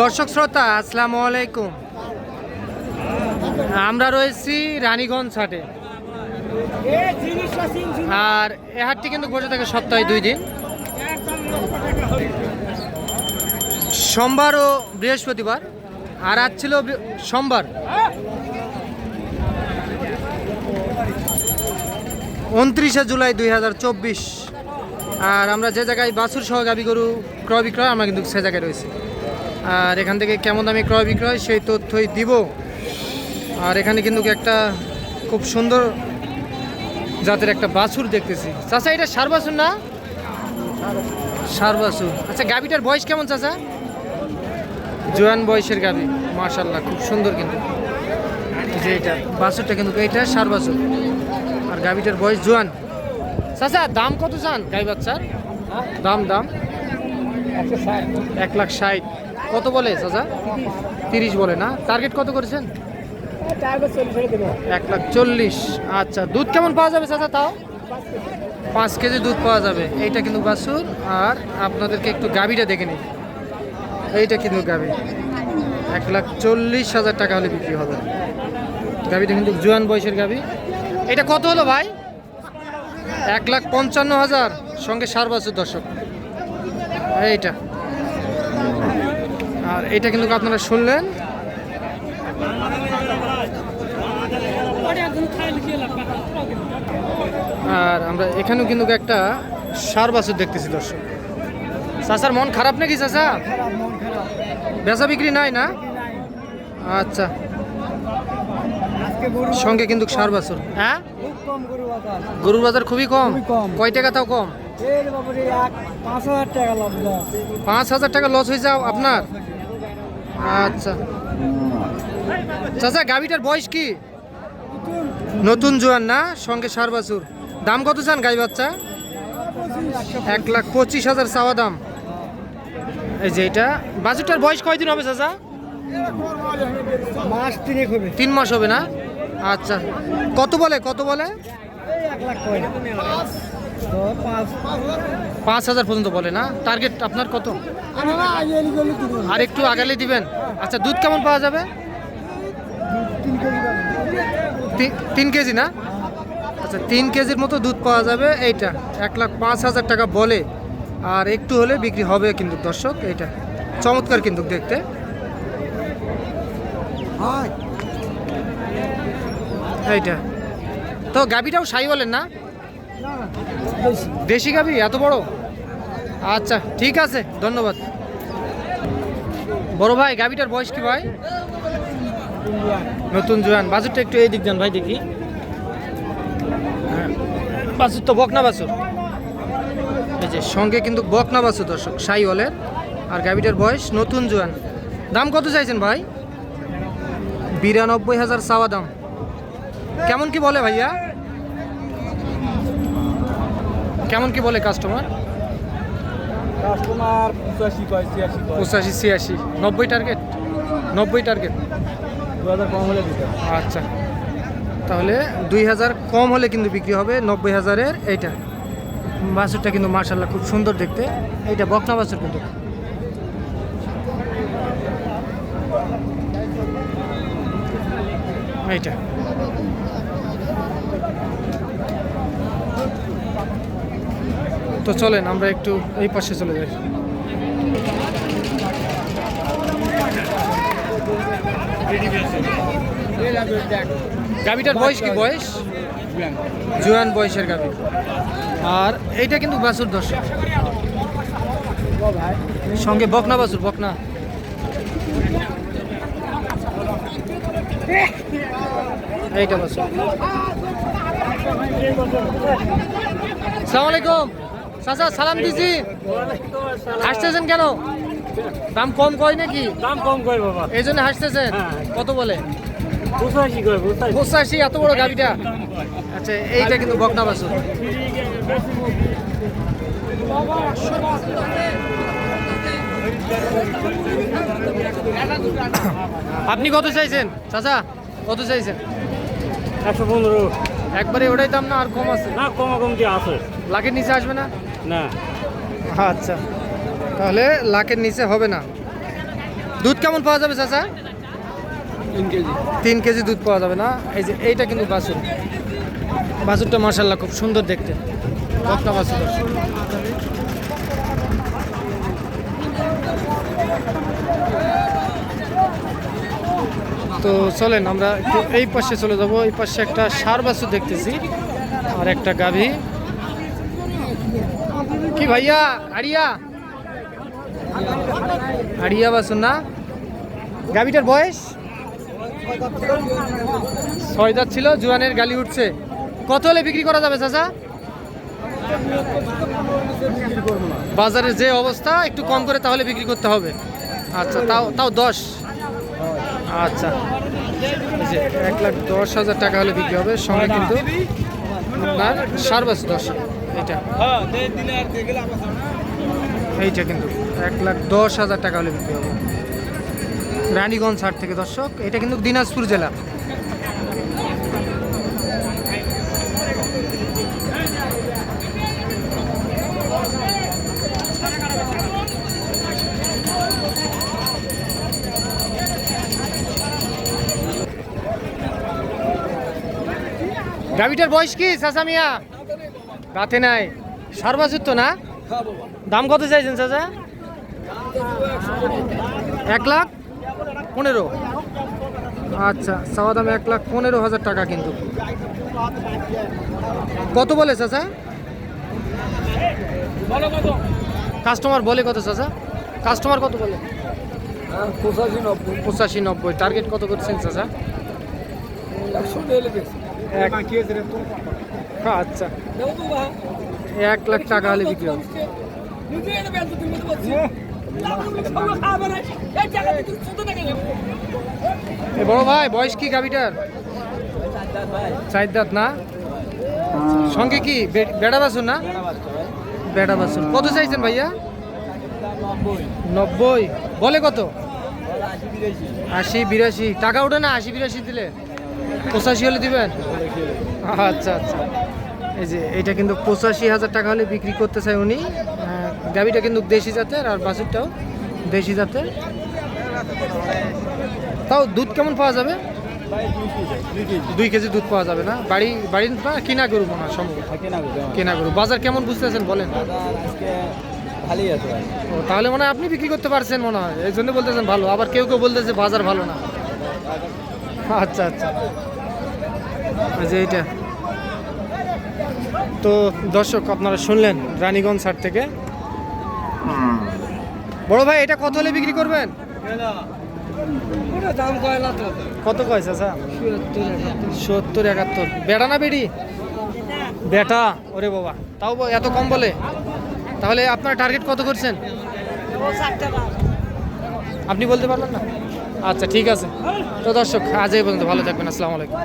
দর্শক শ্রোতা, আসসালামু আলাইকুম। আমরা রয়েছি রানীগঞ্জ হাটে। আর এ হাটটি কিন্তু বসে থাকে সপ্তাহে দুই দিন। সোমবার ও বৃহস্পতিবার। আর আজ ছিল সোমবার। উনত্রিশে জুলাই দুই হাজার চব্বিশ। আর আমরা যে জায়গায় বাছুর সহ গাবি গরু ক্রয় বিক্রয়, আমরা কিন্তু সে জায়গায় রয়েছি। আর এখান থেকে কেমন দামে ক্রয় বিক্রয় সেই তথ্যই দিব। আর এখানে কিন্তু একটা খুব সুন্দর জাতের একটা বাছুর দেখতেছি। চাচা, এটা সার বাছুর না? সার বাছুর। আচ্ছা গাবিটার বয়স কেমন চাচা? জোয়ান বয়সের গাবি মার্শাল্লাহ খুব সুন্দর কিন্তু। যে এটা, বাছুরটা কিন্তু এইটা সার বাছুর। আর গাবিটার বয়স জোয়ান। চাচা, দাম কত চান গাই বাচ্চার? দাম দাম? এক লাখ ষাট। কত বলে চাচা? তিরিশ বলে না? টার্গেট কত করেছেন? এক লাখ চল্লিশ। আচ্ছা দুধ কেমন পাওয়া যাবে চাচা তাও? পাঁচ কেজি দুধ পাওয়া যাবে। এইটা কিন্তু বাছুর। আর আপনাদেরকে একটু গাবিটা দেখে নিই। এইটা কিন্তু গাবি এক লাখ চল্লিশ হাজার টাকা হলে বিক্রি হবে। গাবিটা কিন্তু জোয়ান বয়সের গাবি এটা কত হলো ভাই? এক লাখ পঞ্চান্ন হাজার। সঙ্গে সার বাছুর দর্শক। এইটা। আর এটা কিন্তু আপনারা শুনলেন। আর আমরা এখানেও কিন্তু একটা সার বাছুর দেখতেছি দর্শক। চাচার মন খারাপ নাকি চাচা? বেচা বিক্রি নাই না? আচ্ছা। সঙ্গে কিন্তু সার বাছুর। হ্যাঁ? গরুর বাজার খুবই কম। কয় টাকা তাও কম? পাঁচ হাজার টাকা লস হয়ে যাও আপনার? আচ্ছা। চাচা গাবিটার বয়স কি? নতুন জোয়ান না? সঙ্গে সার বাছুর দাম কত চান গাই বাচ্চা? এক লাখ পঁচিশ হাজার চাওয়া দাম। এই যে এটা। বাছুরটার বয়স কয়দিন হবে চাচা? মাস তিনেক হবে। তিন মাস হবে না? আচ্ছা। কত বলে? কত বলে? এক লাখ পাঁচ হাজার পর্যন্ত বলে না? টার্গেট আপনার কত? আর একটু আগালে দিবেন। আচ্ছা দুধ কেমন পাওয়া যাবে? তিন কেজি না? আচ্ছা তিন কেজির মতো দুধ পাওয়া যাবে। এইটা, এক লাখ পাঁচ হাজার টাকা বলে। আর একটু হলে বিক্রি হবে কিন্তু দর্শক, এইটা। চমৎকার কিন্তু দেখতে। এইটা। তো গাবিটাও সাই বলেন না? দেশি গাবি এত বড়? আচ্ছা ঠিক আছে ধন্যবাদ। বড় ভাই গাবিটার বয়স কি ভাই? নতুন জোয়ান। বাছুরটা একটু এই দিক যান ভাই দেখি। হ্যাঁ, বাছুর তো বকনা বাছুর। এই যে সঙ্গে কিন্তু বকনা বাছুর দর্শক সাই হলের আর গাবিটার বয়স নতুন জোয়ান। দাম কত চাইছেন ভাই? বিরানব্বই হাজার চাওয়া দাম। কেমন কি বলে ভাইয়া? কেমন কি বলে কাস্টমার কাস্টমার পঁচাশি কয় ছিয়াশি পঁচাশি ছিয়াশি। নব্বই টার্গেট নব্বই টার্গেট দু হাজার কম হলে আচ্ছা। তাহলে দুই হাজার কম হলে কিন্তু বিক্রি হবে নব্বই হাজারের এইটা। বাছুরটা কিন্তু মার্শাল্লাহ খুব সুন্দর দেখতে। এইটা বকনা বাছুর কিন্তু। এইটা। তো চলেন, আমরা একটু এই পাশে চলে যাই। গাবিটার বয়স কি? বয়স? জোয়ান বয়সের গাবি আর এইটা কিন্তু বাছুর দর্শক। সঙ্গে বকনা বাছুর, বকনা। এইটা বাছুর। সালাম আলাইকুম। চাচা সালাম দিছি। হাসতেছেন কেন? দাম কম কয় নাকি? দাম কম কয় বাবা। এই জন্য হাসতেছেন? হ্যাঁ। কত বলে? পঁচাশি এত বড় গাড়িটা? আচ্ছা এইটা কিন্তু বকনা বাছুর। আপনি কত চাইছেন? চাচা কত চাইছেন? একশো পনেরো। একবারে ওটাই দাম না আর কম আছে? না কমা কমতি আছে? লাখের নিচে আসবে না? না। আচ্ছা। তাহলে লাখের নিচে হবে না। দুধ কেমন পাওয়া যাবে চাচা? তিন কেজি। তিন কেজি দুধ পাওয়া যাবে না। এই যে এইটা কিন্তু বাছুর। বাছুরটা মার্শাল্লাহ খুব সুন্দর দেখতে। বকনা বাছুর? তো চলেন আমরা একটু এই পাশে চলে যাব। এই পাশে একটা সার বাছুর দেখতেছি। আর একটা গাভী। ভাইয়া আড়িয়া আড়িয়া বাছুর না গাভীটার বয়স? ছয় দাঁত ছিল, জুয়ানের গালি উঠছে। কত হলে বিক্রি করা যাবে, চাচা? বাজারের যে অবস্থা, একটু কম করে তাহলে বিক্রি করতে হবে। আচ্ছা তাও তাও দশ? আচ্ছা। এক লাখ দশ হাজার টাকা হলে বিক্রি হবে, সঙ্গে কিন্তু আপনার সার বাস দশ এইটা। এইটা কিন্তু এক লাখ দশ হাজার টাকা হলে বিক্রি হবে। রানীগঞ্জ হাট থেকে দর্শক এটা কিন্তু দিনাজপুর জেলা। গাভিটার বয়স কি চাচা মিয়া? রাতে নাই। সর্বাজুত তো না? দাম কত চাইছেন চাচা? এক লাখ পনেরো। আচ্ছা চাওয়া দাম এক লাখ পনেরো হাজার টাকা কিন্তু। কত বলে চাচা? কাস্টমার বলে কত চাচা? কাস্টমার কত বলে? পঁচাশি নব্বই। পঁচাশি নব্বই। টার্গেট কত করছেন চাচা? আচ্ছা। এক লাখ টাকা হলে বিক্রি হবে। বড় ভাই, বয়স কি গাভিটার? চার দাঁত না? সঙ্গে কি? বেড়া বাসুন না? বেড়া বাসুন কত চাইছেন ভাইয়া? নব্বই। বলে কত? আশি বিরাশি। টাকা ওঠে না আশি বিরাশি দিলে? পঁচাশি হলে দিবেন? আচ্ছা আচ্ছা। এই যে এটা কিন্তু পঁচাশি হাজার টাকা হলে বিক্রি করতে চায় উনি গাভিটা কিন্তু দেশি জাতের আর বাছুরটাও দেশি জাতের। তাও দুধ কেমন পাওয়া যাবে? দুই কেজি দুধ পাওয়া যাবে না? বাড়ি বাড়ির না কিনা গরু মনে হয় সম্ভবত। কেনা গরু বাজার কেমন বুঝতেছেন বলেন। ভালোই আছে ও তাহলে মনে হয় আপনি বিক্রি করতে পারছেন মনে হয়। এই জন্য বলতেছেন ভালো। আবার কেউ কেউ বলতেছে বাজার ভালো না। আচ্ছা আচ্ছা। যে এইটা। তো দর্শক আপনারা শুনলেন রানীগঞ্জ হাট থেকে? বড় ভাই এটা কত হলে বিক্রি করবেন? কত কয় চাচা সত্তর একাত্তর। বেটা না বেডি? বেটা ওরে বাবা। তাও এত কম বলে? তাহলে আপনার টার্গেট কত করছেন? আপনি বলতে পারবেন না? আচ্ছা ঠিক আছে। তো দর্শক আজ এই পর্যন্ত ভালো থাকবেন আসসালামু আলাইকুম।